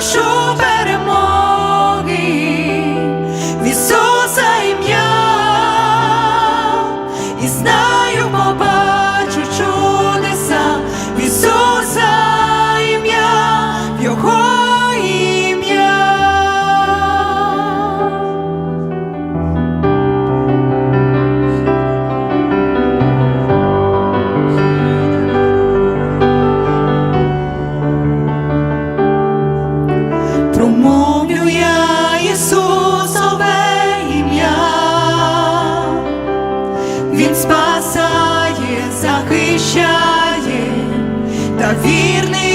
show та.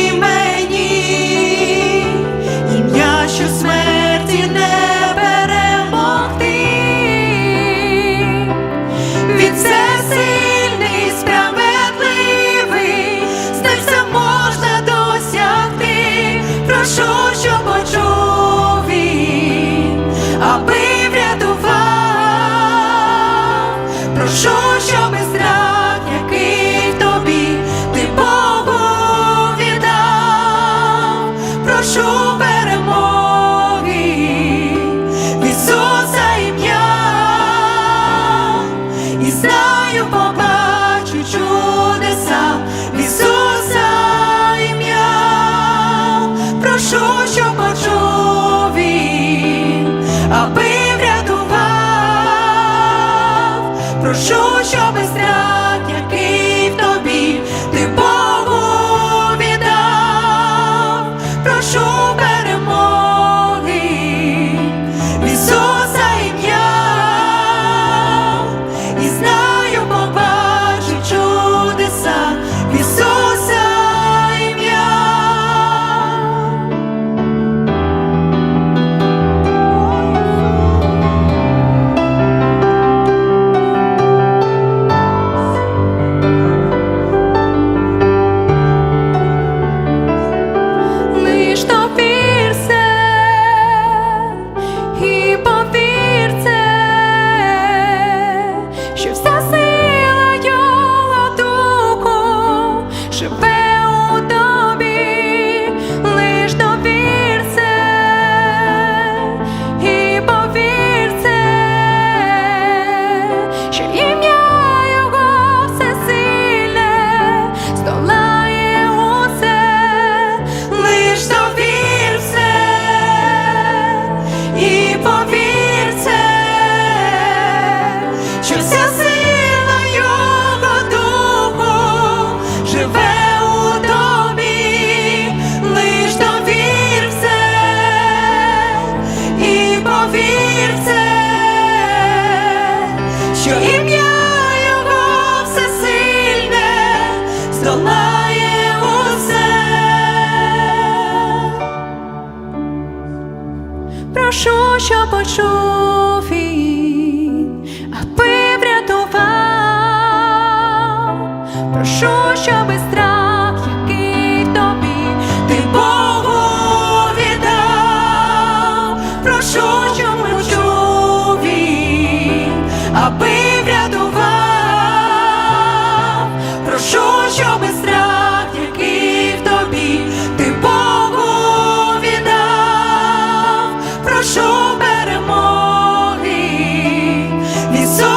It's долає усе, прошу, що почув він, аби врятував, прошу, щоби страх, який в тобі ти Богу віддав, прошу, щоб почув він, аби врятував. It's so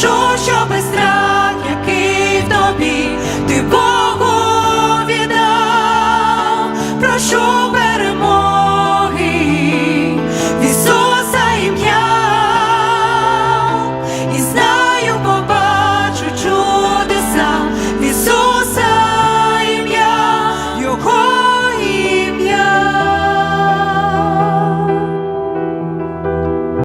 прошу, щоб